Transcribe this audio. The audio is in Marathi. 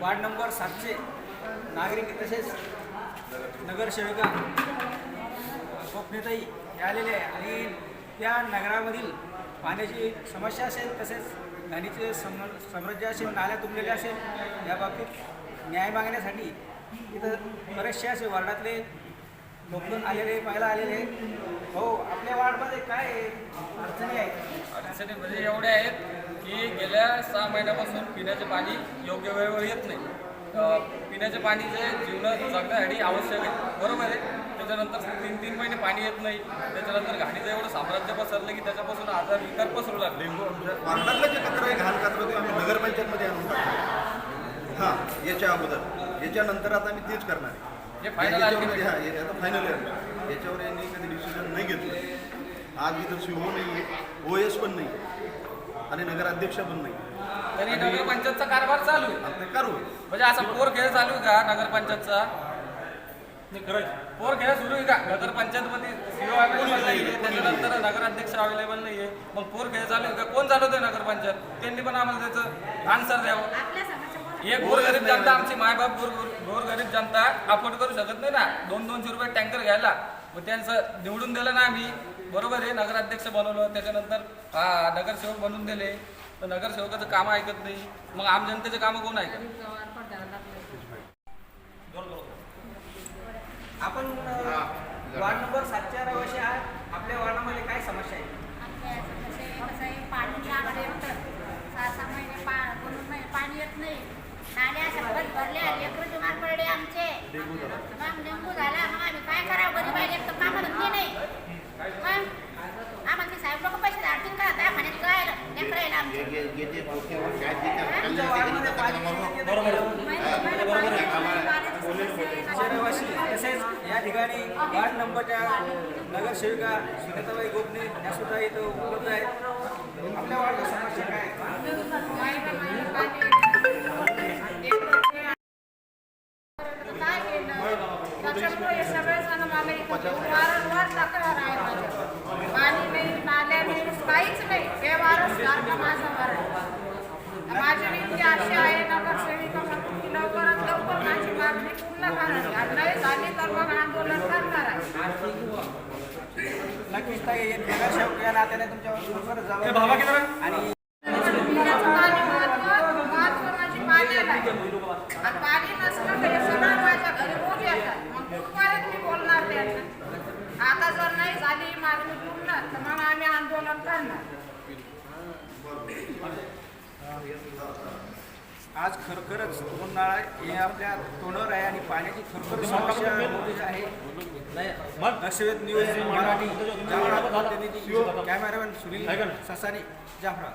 वार्ड नंबर सातशे. नागरिक तसेच नगरसेविका स्वप्नताई हे आलेले आहे. आणि त्या नगरामधील पाण्याची समस्या असेल तसेच नदीचे सम समृद्ध असेल नाल्या तुंबलेल्या असेल या बाबतीत न्याय मागण्यासाठी इथं बरेचसे असे वार्डातले लोक आलेले पाहायला आलेले. हो आपल्या वार्डमध्ये काय अडचणी आहेत. अडचणी म्हणजे एवढ्या आहेत की गेल्या सहा महिन्यापासून पिण्याचे पाणी योग्य वेळेवर येत नाही. पिण्याचे पाणी जे जीवन जगण्यासाठी आवश्यक आहे. बरोबर आहे. त्याच्यानंतर तीन तीन महिने पाणी येत नाही. त्याच्यानंतर घाणीचं एवढं साम्राज्य पसरलं की त्याच्यापासून आजार विकार पसरू लागले वार्डातलं जे कचरा आहे घाण कचरा तो आम्ही नगरपंचायतमध्ये आणून टाकतो हां याच्या अगोदर. याच्यानंतर आता आम्ही तेच करणार आहे. जे final आहे याच्यावर- हां हे आता फायनल आहे. याच्यावर यांनी कधी डिसिजन नाही घेतलं. आज इथं सी ओ नाही ओ एस पण नाही आणि नगराध्यक्ष पण नाही. तरी नगरपंचायतचा कारभार चालू आहे. करू म्हणजे असा पोर खेळ चालू आहे का नगरपंचायतचा? पोर खेळ सुरू आहे का? नगरपंचायतमध्ये सीओ अवेलेबल नाही आहे त्याच्यानंतर नगराध्यक्ष अवेलेबल नाही आहे मग पोर खेळ चालू आहे का? कोण चालवतोय नगरपंचायत? त्यांनी पण आम्हाला त्याचं आन्सर द्यावं. एक गोरगरीब जनता आमची मायबाप गोर गोरगरीब जनता अफोर्ड करू शकत नाही ना. दोन दोनशे रुपये टँकर घ्यायला. मग त्यांचं निवडून दिलं ना आम्ही. बरोबर आहे नगराध्यक्ष बनवलं. त्याच्यानंतर हा नगरसेवक बनवून दिले. तर नगरसेवकाचं कामं ऐकत नाही. मग आम जनतेचे कामं कोण ऐकत? आपण वार्ड नंबर सातच्या रहिवाशी आहात. आपल्या वार्डामध्ये काय समस्या आहे आपल्या समस्या कसं आहे पाणी आम्हाला येतं सहा सहा महिने पा दोन महिने पाणी येत नाही नाल्या भरल्या लेकरं बिमार पडले आमचे. मग डेंगू झाला. मग आम्ही काय करावं? गरीब आहे एक तर कामं धंदे नाही मग आम्हाला ते साहेब लोक पैसे धाडतील का त्या म्हणे काय लेकरं आमचे. तसेच या ठिकाणी वार्ड नंबरच्या नगरसेविका सुनीताबाई गोपने या सुद्धा इथं उपलब्ध आहेत. आपल्या वार्डात समस्या काय? काय तक्रार आहे माझ्या पाणी नाही नाल्या नाही काहीच नाही. हे वारंवार का माझं वर आहे. माझी विनंती अशी आहे नगरसेविका की लवकरात लवकर माझी मागणी पूर्ण करावी. आणि नाही झाली तर मग आंदोलन करणार आहे. नक्कीच ताई नगरसेवक या नात्याने तुमच्यावर जावं. आणि पिण्याचं पाणी महत्त्व महत्त्व म्हणजे पाण्याला आहे. आणि पाणी नसलं तर हे सगळं माझ्या घरी रोज येतात मग कुठपर्यंत मी बोलणार त्यांना आता जर झाली मागणी पूर्ण तर मग आम्ही आंदोलन करणार. आज खरखरच उन्हाळा हे आपल्या तोंडावर आहे आणि पाण्याची खरखर समस्या मोठी आहे. Dakshvedh news Marathi cameraman Sunil Sasani Jofra